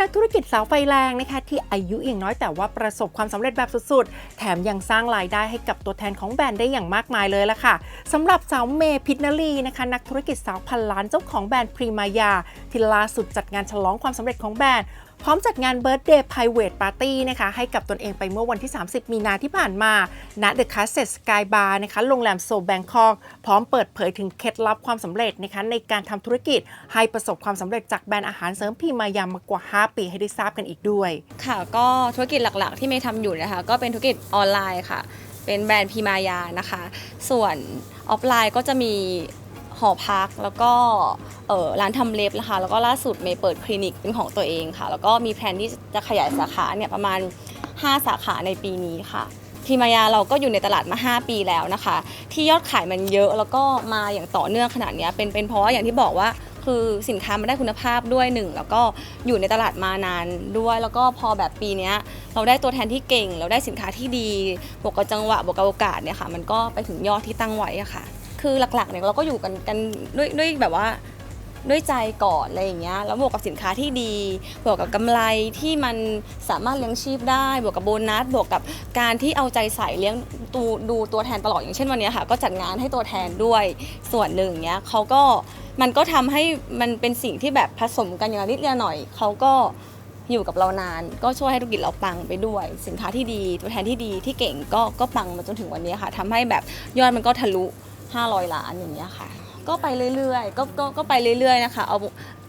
นักธุรกิจสาวไฟแรงนะคะที่อายุยังน้อยแต่ว่าประสบความสำเร็จแบบสุดๆ แถมยังสร้างรายได้ให้กับตัวแทนของแบรนด์ได้อย่างมากมายเลยล่ะค่ะสำหรับสาวเมย์พิทนาลีนะคะนักธุรกิจสาวพันล้านเจ้าของแบรนด์พรีมายาที่ล่าสุดจัดงานฉลองความสำเร็จของแบรนด์พร้อมจัดงานเบิร์ d เดย์ private party นะคะให้กับตนเองไปเมื่อวันที่ 30 มีนาที่ผ่านมาณ The Castle Sky Bar นะคะโรงแรมโซแบงคอกพร้อมเปิดเผยถึงเคล็ดลับความสำเร็จนะคะในการทำธุรกิจให้ประสบความสำเร็จจากแบรนด์อาหารเสริมพีมายามากว่า 5 ปีให้ได้ทราบกันอีกด้วย ค่ะ ก็ธุรกิจหลักๆ ที่เมย์ทำอยู่นะคะ ก็เป็นธุรกิจออนไลน์ค่ะ เป็นแบรนด์พีมายานะคะ ส่วนออฟไลน์ก็จะมี หอพักแล้วก็ร้านทำเล็บนะคะ แล้วก็ล่าสุดเมย์เปิดคลินิกเป็นของตัวเองค่ะ แล้วก็มีแผนที่จะขยายสาขาเนี่ยประมาณ 5 สาขาในปีนี้ค่ะพีมายาเราก็อยู่ในตลาดมา 5 ปีแล้วนะคะ ที่ยอดขายมันเยอะแล้วก็มาอย่างต่อเนื่องขนาดนี้เป็นเป็นเพราะอย่างที่บอกว่าคือสินค้ามันได้คุณภาพด้วยหนึ่งแล้วก็อยู่ในตลาดมานานด้วย แล้วก็พอแบบปีนี้เราได้ตัวแทนที่เก่ง เราได้สินค้าที่ดีบวกกับจังหวะบวกกับโอกาสเนี่ยค่ะ มันก็ไปถึงยอดที่ตั้งไว้อะค่ะ คือหลักๆเนี่ยเราก็อยู่กันกันด้วยด้วยแบบว่าด้วยใจก่อนอะไรอย่างเงี้ยแล้วบวกกับสินค้าที่ดี บวกกับกำไรที่มันสามารถเลี้ยงชีพได้ บวกกับโบนัส บวกกับการที่เอาใจใส่เลี้ยงดูดูตัวแทนตลอดอย่างเช่นวันนี้ค่ะ ก็จัดงานให้ตัวแทนด้วยส่วนหนึ่งเนี้ยเขาก็มันก็ทำให้มันเป็นสิ่งที่แบบผสมกันอย่างนิดละหน่อยเขาก็อยู่กับเรานาน ก็ช่วยให้ธุรกิจเราปังไปด้วย สินค้าที่ดี ตัวแทนที่ดีที่เก่งก็ก็ปังมาจนถึงวันนี้ค่ะทำให้แบบยอดมันก็ทะลุ 500 ล้านอย่างเงี้ยค่ะ ก็ไปเรื่อยๆ ก็ก็ก็ไปเรื่อยๆนะคะเอา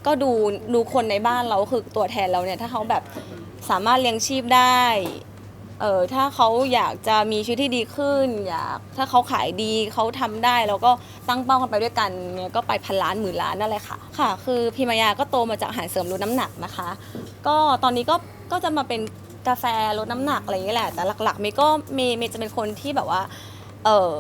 ก็ดูดูคนในบ้านเราคือตัวแทนเราเนี่ยถ้าเขาแบบสามารถเลี้ยงชีพได้เออถ้าเขาอยากจะมีชีวิตที่ดีขึ้น อยากถ้าเขาขายดีเขาทำได้แล้วก็ตั้งเป้ากันไปด้วยกันเนี่ยก็ไปพันล้านหมื่นล้านนั่นแหละค่ะค่ะ คือพิมายาก็โตมาจากอาหารเสริมลดน้ำหนักนะคะ ก็ตอนนี้ก็ก็จะมาเป็นกาแฟลดน้ำหนักอะไรอย่างเงี้ยแหละแต่หลักๆเมย์ก็เมย์เมย์จะเป็นคนที่แบบว่าเออ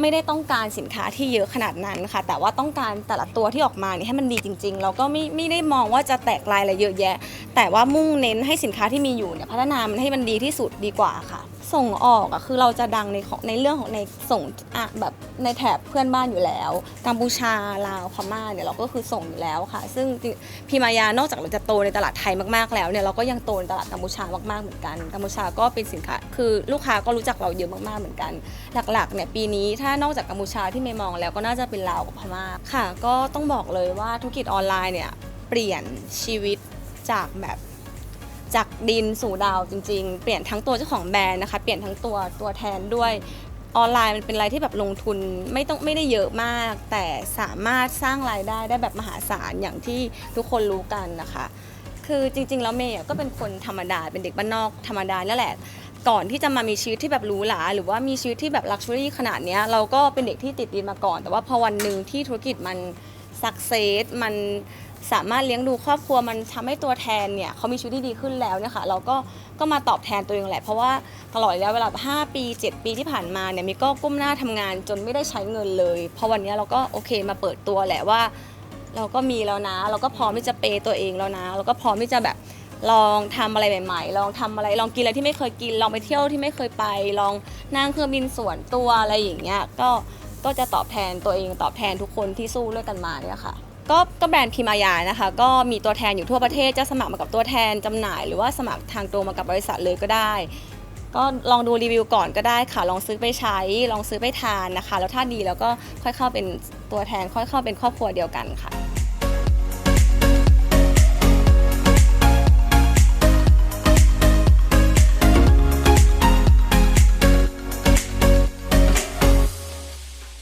ไม่ได้ต้องการสินค้าที่เยอะขนาดนั้นค่ะ แต่ว่าต้องการแต่ละตัวที่ออกมาเนี่ยให้มันดีจริง ๆ เราก็ไม่ไม่ได้มองว่าจะแตกลายอะไรเยอะแยะ แต่ว่ามุ่งเน้นให้สินค้าที่มีอยู่เนี่ยพัฒนามันให้มันดีที่สุดดีกว่าค่ะส่งออกอะคือเราจะดังในของในเรื่องของในส่งอะแบบในแถบเพื่อนบ้านอยู่แล้วกัมพูชาลาวพม่าเนี่ยเราก็คือส่งอยู่แล้วค่ะ ซึ่งพิมายานอกจากเราจะโตในตลาดไทยมากๆแล้วเนี่ยเราก็ยังโตในตลาดกัมพูชามากๆเหมือนกันกัมพูชาก็เป็นสินค้าคือลูกค้าก็รู้จักเราเยอะมากๆเหมือนกัน หลักๆเนี่ยปีนี้ถ้านอกจากกัมพูชาที่เมย์มองแล้วก็น่าจะเป็นลาวกับพม่าค่ะ ก็ต้องบอกเลยว่าธุรกิจออนไลน์เนี่ยเปลี่ยนชีวิตจากแบบ จากดินสู่ดาวจริง ๆ เปลี่ยนทั้งตัวเจ้าของแบรนด์นะคะ เปลี่ยนทั้งตัวตัวแทนด้วยออนไลน์มันเป็นอะไรที่แบบลงทุนไม่ต้องไม่ได้เยอะมาก แต่สามารถสร้างรายได้ได้แบบมหาศาลอย่างที่ทุกคนรู้กันนะคะ คือจริง ๆ แล้วเมย์ก็เป็นคนธรรมดาเป็นเด็กบ้านนอกธรรมดานั่นแหละก่อนที่จะมามีชีวิตที่แบบหรูหราหรือว่ามีชีวิตที่แบบลักชัวรี่ขนาดนี้เราก็เป็นเด็กที่ติดดินมาก่อน แต่ว่าพอวันหนึ่งที่ธุรกิจมันสักเซสมัน สามารถเลี้ยงดูครอบครัวมันทำให้ตัวแทนเนี่ยเขามีชีวิตที่ดีขึ้นแล้วเนี่ยค่ะเราก็ก็มาตอบแทนตัวเองแหละ เพราะว่าตลอดระยะเวลา 5 ปี 7 ปีที่ผ่านมาเนี่ยมีก็ก้มหน้าทำงานจนไม่ได้ใช้เงินเลยพอวันนี้เราก็โอเคมาเปิดตัวแหละว่า เราก็มีแล้วนะ เราก็พร้อมที่จะเปย์ตัวเองแล้วนะเราก็พร้อมที่จะแบบลองทำอะไรใหม่ ๆ ลองทำอะไร ลองกินอะไรที่ไม่เคยกิน ลองไปเที่ยวที่ไม่เคยไป ลองนั่งเครื่องบินส่วนตัวอะไรอย่างเงี้ย ก็ ก็จะตอบแทนตัวเอง ตอบแทนทุกคนที่สู้ด้วยกันมาเนี่ยค่ะ ก็ก็แบรนด์พิมายานะคะ ก็มีตัวแทนอยู่ทั่วประเทศจะสมัครมากับตัวแทนจำหน่าย หรือว่าสมัครทางตรงมากับบริษัทเลยก็ได้ ก็ลองดูรีวิวก่อนก็ได้ค่ะ ลองซื้อไปใช้ ลองซื้อไปทานนะคะ แล้วถ้าดีแล้วก็ค่อยเข้าเป็นตัวแทน ค่อยเข้าเป็นครอบครัวเดียวกันค่ะ